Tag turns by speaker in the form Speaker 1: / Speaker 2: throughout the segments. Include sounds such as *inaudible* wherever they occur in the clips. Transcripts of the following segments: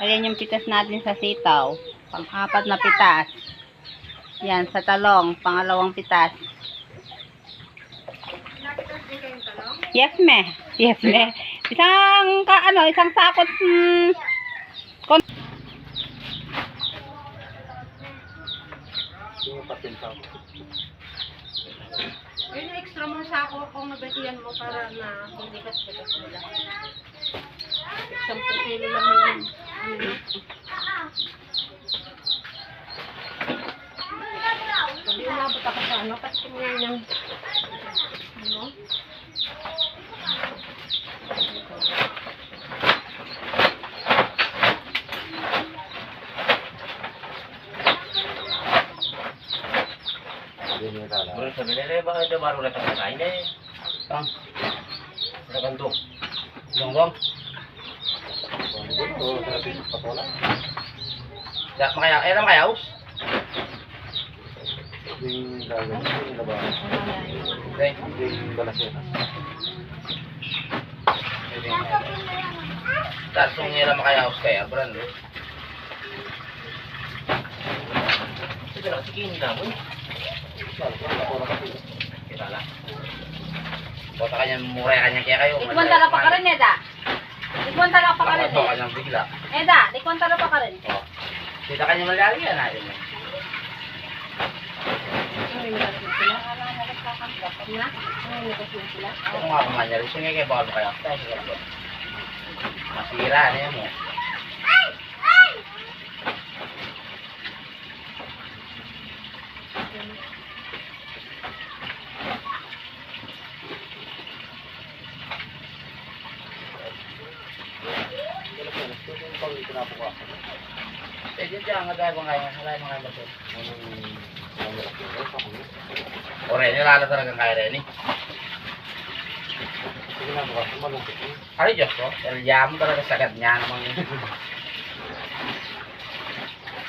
Speaker 1: Ayan yung pitas natin sa sitaw. Pang-apat na pitas. Yan, sa talong. Pangalawang pitas. Yes, me. Yes, me. Isang, ka, ano, isang sakot. Hmm,
Speaker 2: Yun extra mo sa ako kung nabatian mo para na hindi ka sa mo lang. 10 kilo lang yun. Sabi umabot ako sa ano,
Speaker 3: pati mo ada baru datang ke sana ini Bang, udah gantung. Dong.
Speaker 4: Oo, therapy. Patola.
Speaker 3: Ya, makaya, eh, lang kaya, us?
Speaker 4: Yung gagawin. Yung labanan.
Speaker 3: Okay.
Speaker 4: Yung balasera.
Speaker 3: Tapos kung nila makaya, us kaya, brand, eh. Sige lang, sige, hindi na mo. Kita lah. Bota kanya mura kanya kaya kayo.
Speaker 1: Likwan tala pa ka rin. Likwan tala pa ka rin, eh.
Speaker 3: kanya bigla.
Speaker 1: Eda, likwan tala pa ka rin.
Speaker 3: Oh. Kita yan eh.
Speaker 2: Ano sila? Na? Ano yung nagkakit sila?
Speaker 3: Kung nga pa nga rin, sige kayo. Tayo sige lang. Masira na yan mo. Eh, dyan dyan, nga tayo kaya. Halay mga bato. O rin, nilala talaga kaya rin eh.
Speaker 4: Sige na, bukas malungkot yun.
Speaker 3: Ay, Diyos ko. El yamo talaga sagad niya namang yun. *laughs*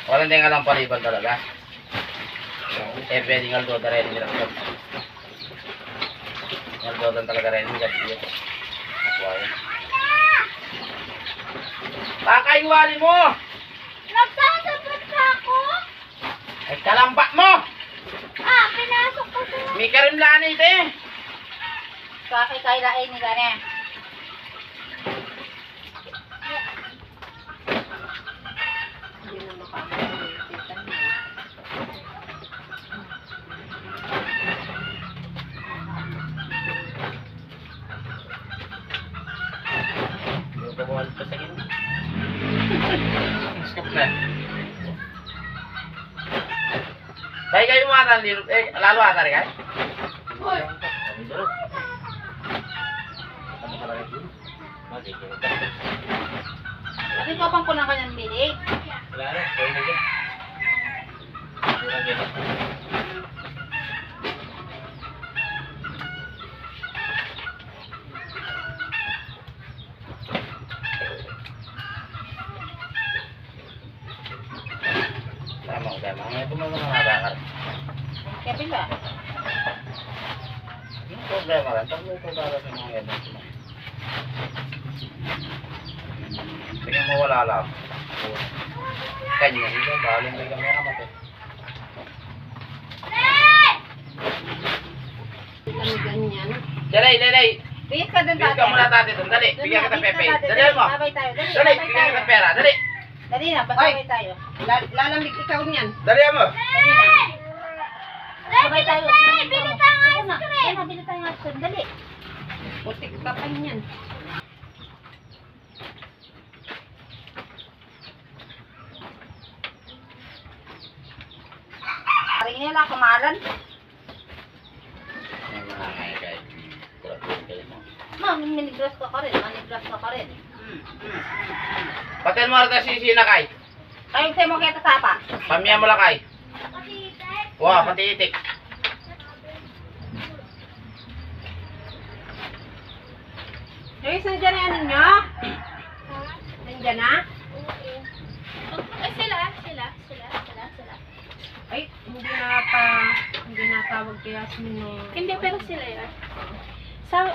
Speaker 3: Walang din alam paliban talaga. Eh, pwede nga aldo rin nila. Aldo talaga rin nila. Nakuha yun. Pakaiwari mo!
Speaker 1: Nagsasabot ka ako?
Speaker 3: Ay, kalamba mo!
Speaker 1: Ah, pinasok ko sa...
Speaker 3: May karimlanit eh!
Speaker 1: Kakay kailain ni Gane.
Speaker 2: Hindi na makakalimutan niya.
Speaker 3: Yung kabuhan pa sa gino. Skip na. Kaya nalilot, eh, lalo ata rin ka ka.
Speaker 1: Kasi ko pang kulang kanyang bilig.
Speaker 3: Wala na, kaya na dyan. Kurang dyan. Tama ko, tama. Ngayon po mga mga bakar.
Speaker 1: Kaya pila.
Speaker 3: Yung problema lang, pag may problema sa mga yan. Sige mo wala lang. Kanya, hindi ba? Baling may kamera mo.
Speaker 2: Ano ganyan?
Speaker 3: Dali, dali.
Speaker 1: Bihis ka dun
Speaker 3: Bigyan
Speaker 1: dati.
Speaker 3: ka muna tatay doon. Dali,
Speaker 1: Dun
Speaker 3: bigyan
Speaker 1: na,
Speaker 3: kita
Speaker 1: bihis
Speaker 3: pepe.
Speaker 1: na dati.
Speaker 3: Dali mo.
Speaker 1: Sabay tayo. Dali,
Speaker 3: Dali,
Speaker 1: sabay
Speaker 3: bigyan kita
Speaker 1: tayo.
Speaker 3: pera. Dali.
Speaker 1: Dali na, sabay tayo.
Speaker 2: La- lalamig ikaw niyan.
Speaker 3: Dali mo.
Speaker 1: Dali na. Sabay tayo. Bili tayo ice cream. Dali, bili tayo ice cream. Dali.
Speaker 2: Putik ka pa niyan.
Speaker 1: Paring nila,
Speaker 3: mo.
Speaker 1: Ma'am, minigras ka ka rin. Manigras ka ka rin.
Speaker 3: Patin mo rin si Sina kay.
Speaker 1: Kayo sa'yo mo kaya tasapa.
Speaker 3: Pamiya mo lang kay. Wah, pati itik.
Speaker 2: Hey, saan na ano nyo? Nandyan na?
Speaker 5: Ay, sila, sila, sila, sila, sila.
Speaker 2: Ay, hindi na pa, hindi na tawag kay Yasmin no.
Speaker 5: Hindi, pero sila yun. Sa,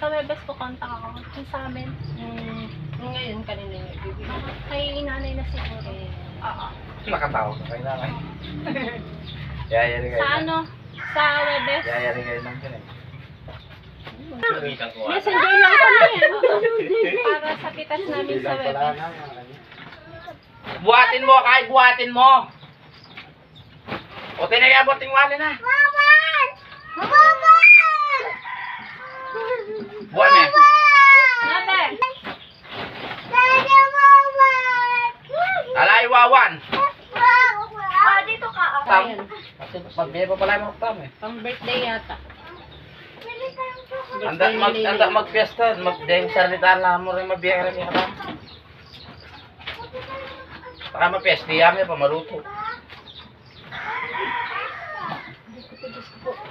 Speaker 5: sa webes ko contact ako. Yung sa amin.
Speaker 2: Mm, ngayon, kanina
Speaker 5: siguro. Oo.
Speaker 3: Nakatawag na na kayo. *laughs* Yayari kayo.
Speaker 5: Sa ano? Sa Webes?
Speaker 3: Yayari kayo ng kinay.
Speaker 2: Messenger lang *laughs* kami.
Speaker 5: Para sa pitas namin sa Webes.
Speaker 4: na.
Speaker 3: Buhatin mo, kahit buhatin mo. O tinagabot yung wali na. Buhat mo.
Speaker 5: Nate!
Speaker 3: Alay wawan.
Speaker 5: Ah, dito ka. ah.
Speaker 3: Tam. Magbigay pa pala yung tam eh.
Speaker 2: Pang birthday yata.
Speaker 3: Anda mag anda magfiesta, magdeng salita na mo rin mabiyay rin yung tam. Baka mapiesti yami pa maluto.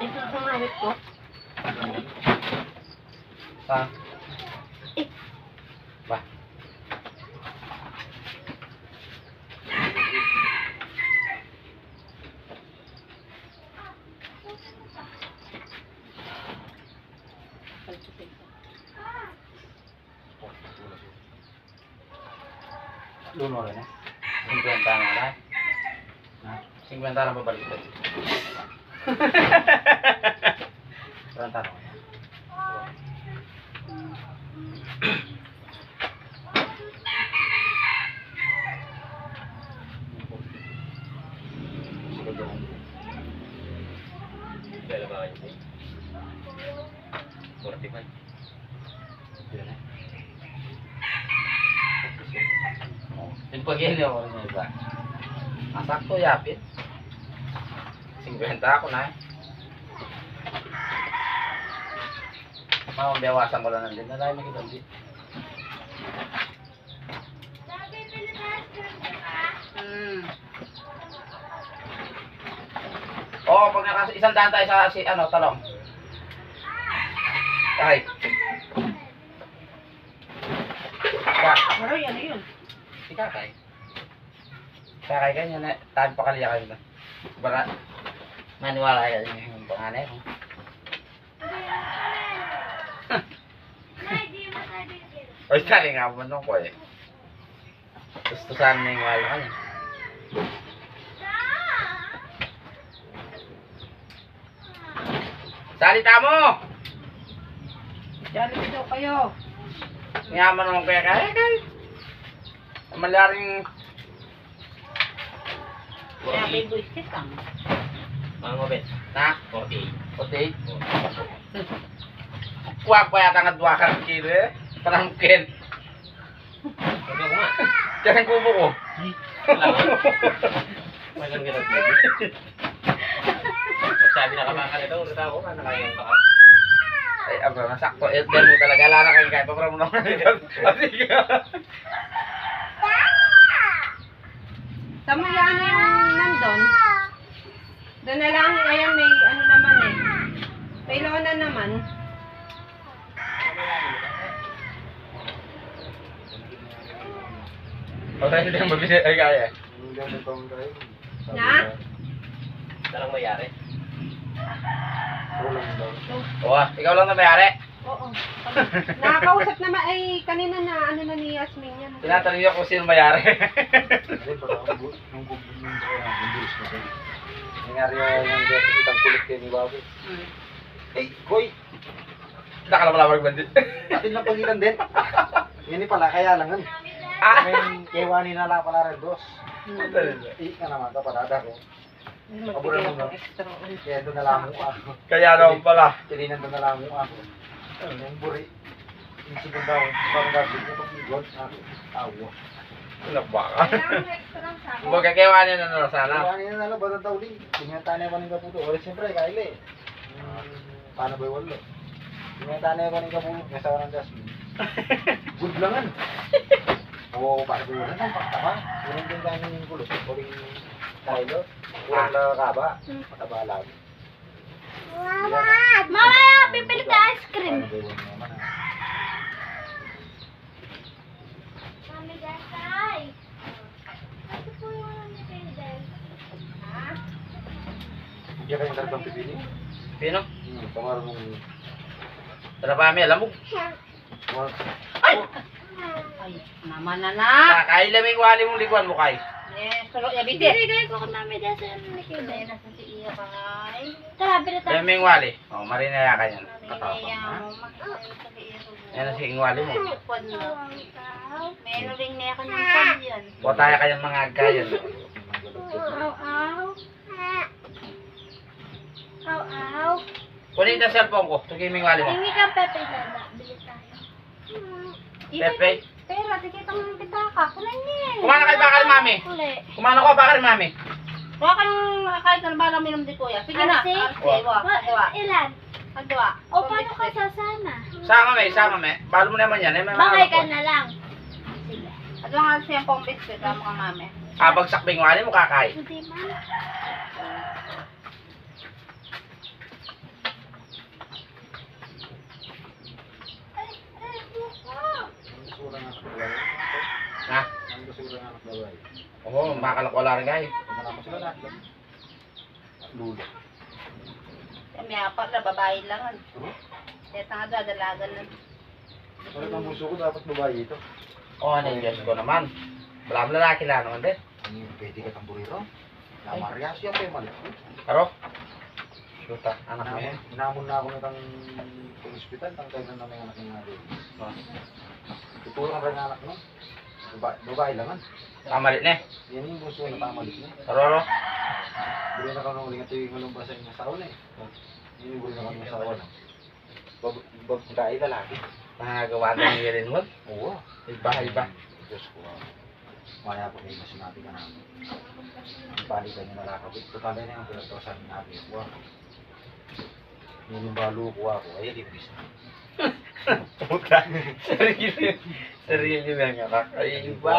Speaker 2: Ito sa ngawit ko.
Speaker 3: Sa Ba. Luno rin eh. 50 na na. 50 *laughs* na babalik ko. Beranta na. Yung pag-ili ako rin iba. Masakto yapit. 50 ako na eh. Mamambiyawasan ko lang ng din. Mo kita din.
Speaker 2: Hmm.
Speaker 3: Oo, pag nakas isang daan tayo sa si ano, talong. Ay. Ka,
Speaker 2: Pero yan, yun.
Speaker 3: si kakay. Kakay ganyan na, tabi pa kaliya kayo na. Baka, maniwala kayo yung panganay ko. Oy, tali nga mo nung ko eh. Gusto sana na yung wala ka niya. Salita mo!
Speaker 2: Jollibee daw kayo.
Speaker 3: Yaman naman kaya kaya kaya. Malaring
Speaker 2: Kaya may buisit lang.
Speaker 3: mga mabit. Na? 48. 48? Kuwak pa yata nga dua ka ng kilo eh. Parang ken.
Speaker 4: Huwag ako nga.
Speaker 3: Kaya ang kubo ko.
Speaker 4: May lang ganun baby. *laughs* Sabi na kabaka nito, ulit ako nga, nakayang ka.
Speaker 3: Ay, abra na sakto. Eh, dyan mo talaga. Lara kayo kaya. Pabra mo naman.
Speaker 2: Sa mga ano yung nandun? Doon na lang, ayan may ano naman eh. May lona naman.
Speaker 3: O tayo hindi mo mabisi. Ay, kaya.
Speaker 2: Na?
Speaker 3: Talang mayari.
Speaker 4: Kulang daw.
Speaker 3: O, ah, ikaw lang na mayari.
Speaker 2: Oo. *laughs* Nakakausap naman, ay kanina na ano na ni Yasmin yan.
Speaker 3: Tinatanong niyo kung sino mayari. *laughs*
Speaker 4: Ang. Nangyari yung dito itang kulit kayo ni Baboy.
Speaker 2: Hmm.
Speaker 4: Eh, Koy!
Speaker 3: Nakalamang bandit. *laughs*
Speaker 4: Atin lang pangilan din. Yan pala, kaya lang yan.
Speaker 3: Ah!
Speaker 4: May kewani na lang pala rin dos.
Speaker 2: Hmm.
Speaker 4: Eh, ka naman ka parada ko.
Speaker 2: Magbigay ako extra.
Speaker 4: Kaya doon na lang mo ako.
Speaker 3: Kaya naman pala.
Speaker 4: Tilinan doon na lang ako. Ayun, yung buri. Yung segundo ako, parang gagawin ko pag igon. Awa.
Speaker 3: Ano ba ka?
Speaker 2: Kailangan mo extra sa ako.
Speaker 3: Magkakawanin na na sana.
Speaker 4: Kewani na lang, batang tauli. Tingnan ko ng kaputo. Wala siyempre, kaile. Paano ba yung walo? Tingnan ko ng kaputo. May sawa ng Jasmine. *laughs* Good langan. Oo, paano ba yun? Ano, paktama? Yun din kami yung kulot. Kuling tayo. Kulang na kaba. Pataba lang.
Speaker 5: Mamaya, pipili ka ice cream.
Speaker 4: Ba ah?
Speaker 5: Mami, gasay. Ito po yung ano kayo dahil.
Speaker 4: Hindi ka yung talagang pipili?
Speaker 3: Pino?
Speaker 4: Hmm, pangarap mong...
Speaker 3: Tara pa kami, alam mo. Ay!
Speaker 1: Ay, naman na na.
Speaker 3: Kay lamig wali mong likuan mo kay.
Speaker 1: Eh, solo ya bitin.
Speaker 5: Binigay ko kay mami dahil sa ano nakita.
Speaker 1: Ay, nasa si iya kay.
Speaker 5: Tara, bila tayo.
Speaker 3: Wali. Oh, marinaya ka yan.
Speaker 1: Mo makakain sa iya.
Speaker 3: Yan ang siging wali mo.
Speaker 1: Meron ring niya ka ng yan.
Speaker 3: Botaya ka yan mga agkayan.
Speaker 5: Aw, aw. Aw, aw.
Speaker 3: Kunin yung cellphone ko. Tugiming wali mo.
Speaker 5: Hindi ka pepe dada. Bili tayo.
Speaker 3: Pepe.
Speaker 1: Pero, tikitang pitaka. Kunan niya.
Speaker 3: Kumana kay bakal mami.
Speaker 5: Uli.
Speaker 3: Kumana ko bakal mami.
Speaker 1: Huwag ka nang kahit na ba minom di kuya. Sige na.
Speaker 5: Arsi?
Speaker 1: Arsi, wa.
Speaker 5: Ilan?
Speaker 1: Adwa.
Speaker 5: O, paano ka sasama?
Speaker 3: Sama me, sama me. Balo mo naman yan. Eh, may mga
Speaker 5: Bakay ka
Speaker 3: loko.
Speaker 5: na lang. Sige.
Speaker 1: Adwa nga siya pong biscuit. Tama ka mami.
Speaker 3: Ah, bagsak bing wali mo kakay.
Speaker 5: Hindi man.
Speaker 4: Ang basura ng anak babae.
Speaker 3: Ha?
Speaker 4: Ang anak babae.
Speaker 3: Oo, makalak wala rin kay.
Speaker 4: Pagka naman sila lahat. yan. Lulo.
Speaker 1: May apat na babae lang. Kaya nga dadalagan na.
Speaker 4: Wala kang buso ko, dapat babae ito.
Speaker 3: Oo, ano yung Diyos ko naman. Wala mo lalaki lang naman din.
Speaker 4: Ang pwede ka tang buriro. Na Maria siya pa yung mali.
Speaker 3: Pero, Shoota, anak mo yan.
Speaker 4: Hinamon na ako na tang sa ospital, tang tayo na namin anak ng natin.
Speaker 3: Oh.
Speaker 4: Tutulong rin anak no? Babae, babae lang ah.
Speaker 3: Kamalit na eh.
Speaker 4: Yan yung buso na pamalit niya.
Speaker 3: Pero, ano?
Speaker 4: Buli na ka nung uling ito yung ulong basa yung asawa na eh. Yun yung buli na ka ng asawa na. Bab, bab, babae lalaki.
Speaker 3: Nangagawa na ni Renwood.
Speaker 4: Oo.
Speaker 3: Iba, iba.
Speaker 4: Diyos ko. ah. Maya po kayo na sinabi ka namin. Ang palitan niyo nalakabit. Total na yung pinagtosan ni natin. Wow. Yun yung balo ko ako. Ay, libis na.
Speaker 3: Puta. Sarili. Sarili ba nga kakaiba.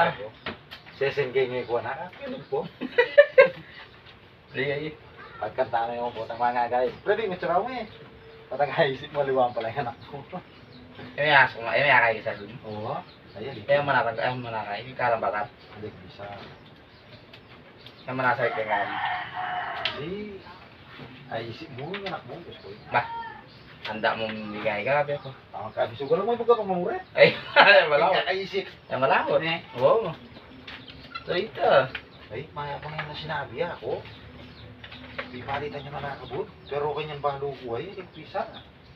Speaker 4: Sesengge ngayon ko na. Kinig po.
Speaker 3: Sige.
Speaker 4: Pagkanta na yung putang mga guys. Pwede, may tsuraw eh. Patang isip mo, liwang pala yung anak ko.
Speaker 3: Eh, may aso nga. Eh, may akay isa dun.
Speaker 4: Oo. Ayan,
Speaker 3: Eh, manatag. Eh, manakay. Yung karambatan.
Speaker 4: Hindi, bisa.
Speaker 3: Yung manasay ka nga.
Speaker 4: Di, ay isip mo yung anak mo. Diyos ko.
Speaker 3: Bah. Handa mong bigay ka. Sabi ko.
Speaker 4: Tama ka. Biso ko lang mo yung pagkakamuret.
Speaker 3: Ay, wala ko.
Speaker 4: Ay,
Speaker 3: wala ko. Oo. So, ito.
Speaker 4: Ay, maya ko ngayon na sinabi ako. Di palitan niya na nakabot. Pero kanyang balo ko ay, yung pisa.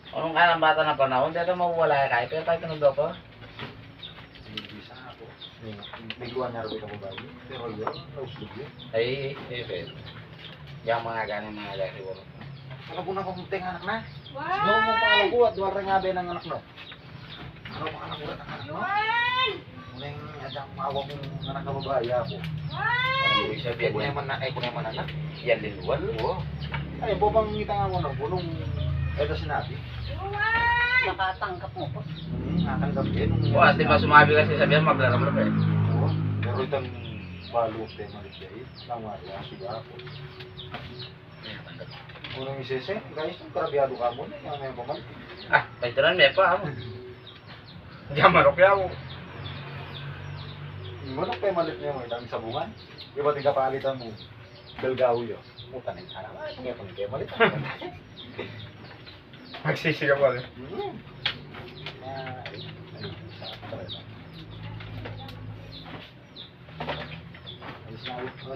Speaker 3: Anong ka ng bata na panahon, dito mawawala ka. Pero tayo tinugdo ko.
Speaker 4: Yung pisa ako. May, luwan niya rin ako bago. Pero yun, nauslog yun.
Speaker 3: Ay, eh, eh. Yung mga ganang mga siguro.
Speaker 4: Alam ko na kung ting anak na.
Speaker 5: Wow!
Speaker 4: Sino mo pa ako at duwara nga ba ng anak no? Ano pa anak ulat ang anak no? Muna yung adang mawa mong anak na babae ako.
Speaker 3: Ano yung
Speaker 4: Ay, kung
Speaker 3: niya?
Speaker 4: naman na, ay kung naman anak.
Speaker 3: Yan din, wal.
Speaker 4: Oo. Ay, bobang ngita nga mo no, bunong ito sinabi.
Speaker 1: Nakatanggap mo po.
Speaker 4: Hmm, natanggap din. nung-
Speaker 3: Oo, di ba sumabi kasi sabihan maglaram eh.
Speaker 4: Oo. Pero itang maligay. Ya, suga ako. Unang isese, guys, yung karabyado ka mo na, yung may pamal.
Speaker 3: Ah, paituran may pa ako. Hindi ako marok ako.
Speaker 4: Hindi mo nang pemalit niya mo, itang sabungan. Di ba tiga mo? Belgaw yun. Muta na yung anak. Ay, kung yung pemalit. *laughs*
Speaker 3: Magsisigaw ko rin.
Speaker 4: Hmm. Ay, ay, sa talaga.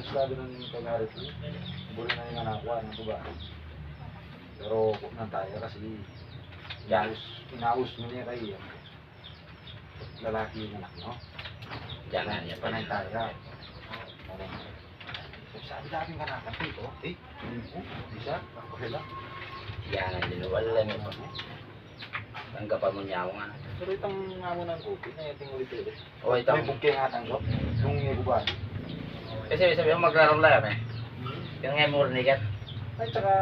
Speaker 4: Sinabi ng pag-harit mo, buli na yung anak ko, ano ba? Pero, kung nang tayo kasi, inaus, inaus mo niya kayo. Lalaki yung anak, no?
Speaker 3: Na, yan pa rin
Speaker 4: tayo. Sabi natin ka na, kasi ito, eh, hindi mo, bisa, ako sila.
Speaker 3: Yan na, din wala na pa. Tanggapan mo niya ako nga.
Speaker 4: Pero itong nga mo ng kopi, na yating ulit-ulit.
Speaker 3: O ito.
Speaker 4: May bugke nga tanggap, yung ibubali.
Speaker 3: Kasi sabi mo maglaram lang eh. Yung nga mo nigat.
Speaker 4: Ay, tsaka,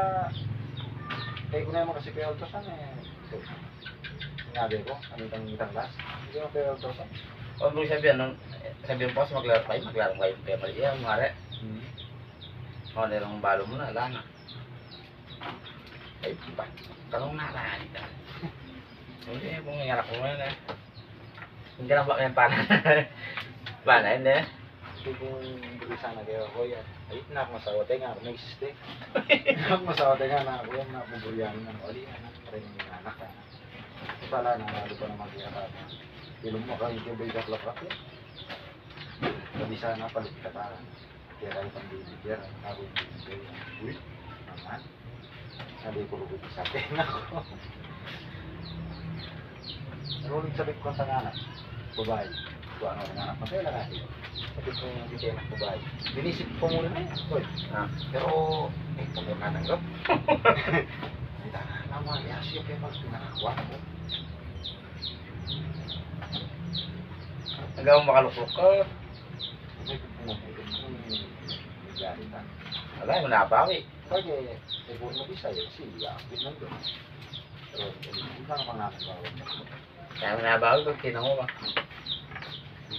Speaker 4: eh, kung naman kasi kay Altosan, eh. Sinabi ko, ano itong itang last? Hindi mo kay Altosan.
Speaker 3: O mo sabihan nung sabihin po kasi maglaram kayo yung pemali. Yan, mare.
Speaker 4: Hmm.
Speaker 3: O, nirong balo mo na, wala na. Ay, ba? Kalong na na, ito. Hindi, kung nangyarap ko ngayon eh. Hindi lang ba kayong pana? *laughs* pana, hindi.
Speaker 4: Kasi kung bili sana kayo ako yan, ay, nakamasawa tayo nga ako, may siste. *laughs* nakamasawa tayo nga na ako yan, nakabuburiyanin ng oli, anak, rin yung anak. Pala na, lalo pa naman kaya ka. Ilong mo kayo yung bay kaklap eh. Sabi sana palit ka ta. Kaya kayo pang bibigyan. Ako yung bibigyan. Uy, naman. Sabi ko lugod sa akin *laughs* ako. Ano ulit sabi ko sa anak? Babae. Kung ano ang anak mo sa'yo lang Sabi ko yung bigyan ng babae. Binisip ko muna na yun.
Speaker 3: Ah.
Speaker 4: pero, eh, kung *laughs* may natanggap. Kita na naman, ya siya kayo mas pinakakuha ko.
Speaker 3: Hanggang makaluklok ka.
Speaker 4: Ko ko yung na.
Speaker 3: Wala, mo nabawi.
Speaker 4: Kasi, siguro na bisa yun, si Yakit nandun. Pero, hindi ka naman natin bawal.
Speaker 3: Kaya nabawi pag tinango ka.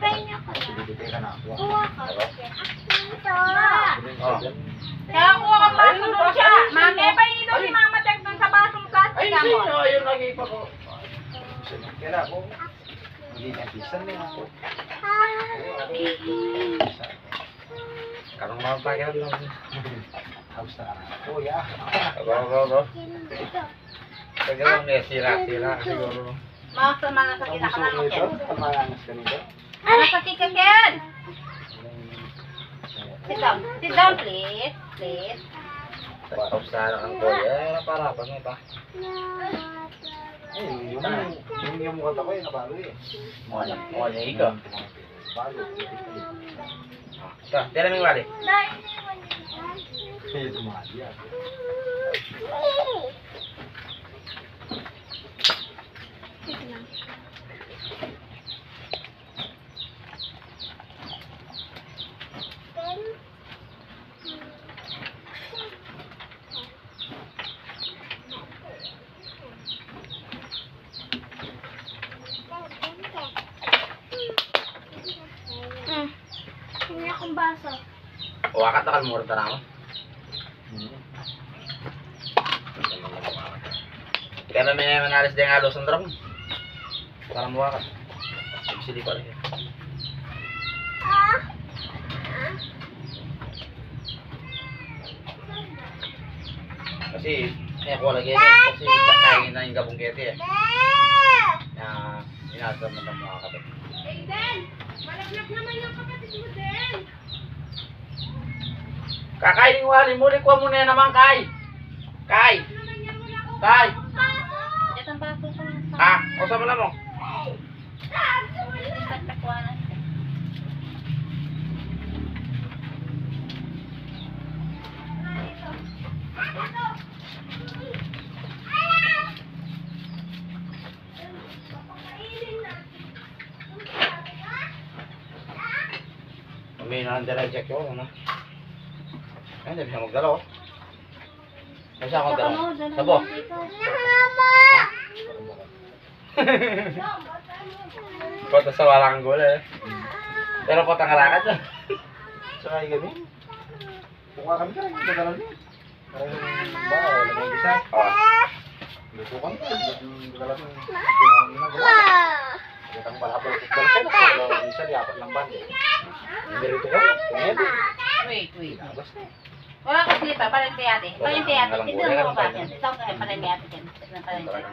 Speaker 5: pengi ako.
Speaker 4: Bibigay ka na ako.
Speaker 5: Kuha ka. Akin to.
Speaker 4: Bilhin
Speaker 3: Oh.
Speaker 4: sa dyan.
Speaker 2: Kaya kuha kang baso doon siya. Mami, daw ni Mama Tek doon sa basong plastic
Speaker 3: Ay,
Speaker 2: mo.
Speaker 3: sino? Ayun, nagipa ko.
Speaker 4: Kaya ako. Hindi niya pisan na ako.
Speaker 3: Karong mga pakiram lang. *laughs*
Speaker 4: Hapos na anak ko, ya.
Speaker 3: Go, go, go. Pag gano'n niya, sira-sira siguro.
Speaker 2: Mga sa mga sa kita ka
Speaker 4: ko ito, pamalangas ka nito.
Speaker 2: Ano sa kikakin? Sit down. Sit down, please. Please.
Speaker 3: Tapos sa ang kuya, eh, para pa na ito.
Speaker 4: Ay, yung yung yung mukha ko eh, nabalo eh.
Speaker 3: Mukha niya, mukha niya ikaw.
Speaker 4: Balo.
Speaker 3: Ito, tira mo yung wali.
Speaker 4: Kaya tumali ah.
Speaker 5: Mm. Hindi akong baso.
Speaker 3: Wakat na kalmura ta na mo.
Speaker 4: Hmm.
Speaker 3: Kaya manalis din halos ang drum. Para mo wakat. Sili pa rin. Kasi, kaya ko lagi eh. Kasi kakain na yung gabong kete eh. Na, inasam na ng mga kapatid.
Speaker 2: Aiden! Malaglag naman yung kapatid mo din.
Speaker 3: Kakain yung wali mo, kuha mo na naman, Kai. Kai. Kai.
Speaker 2: Ito ang baso ko.
Speaker 3: Na mo.
Speaker 2: Tatakwanan.
Speaker 3: May na check yun, ano? Ay, hindi siya magdala, oh. Ay, siya magdala. Sabo. Kota sa walang gula, eh. Pero kota nga lakad, eh.
Speaker 4: Saka yung gabi. Buka kami ka, yung dagalan niya. Parang yung ba, wala mong bisa.
Speaker 3: Oh.
Speaker 4: Luto kami ka, yung dagalan niya. Yung ginagawa. Kita ang balabal. Balik siya na, wala mong bisa, di apat lang band eh. Yung dirito kami, kumedi.
Speaker 2: Wait, wait.
Speaker 4: Abas na.
Speaker 2: Wala ka slipa, parang kay ate. Parang kay ate.
Speaker 3: Walang
Speaker 2: Ito
Speaker 3: kulay,
Speaker 2: ang mga
Speaker 3: walang
Speaker 2: bakit.
Speaker 3: kanya.
Speaker 2: Ito ang kaya parang kay ate dyan. Ito ang parang kay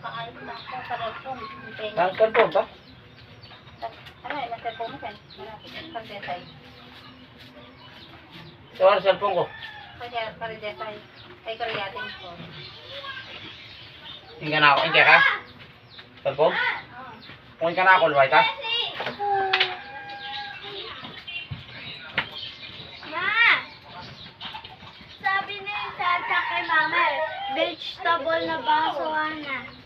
Speaker 2: makaayos na ako sa
Speaker 3: cellphone. Ang cellphone ba?
Speaker 2: Ano eh, nasa cellphone mo kan? Kardetay.
Speaker 3: So, ano cellphone ko?
Speaker 1: Kardetay. Ay, karyatin ko.
Speaker 3: Tingnan ako, hindi ka? Cellphone? Pungin ka na ako, luway
Speaker 5: ta? Sabi ni Tata kay Mama, vegetable na baso na.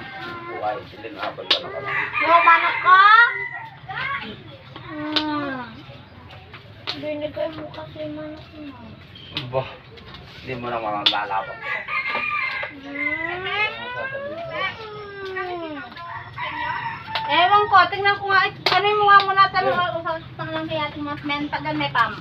Speaker 3: Buhay, hindi na habang ka
Speaker 5: naman. Manok ko! Hmm. Binigay mo kasi manok mo.
Speaker 3: Ba, hindi mo na mga lalabang.
Speaker 5: Hmm.
Speaker 1: Ewan ko, tingnan ko nga, eh, ano yung mukha mo na tanong, eh. usap-usap lang kaya tumas men, tagal may pam.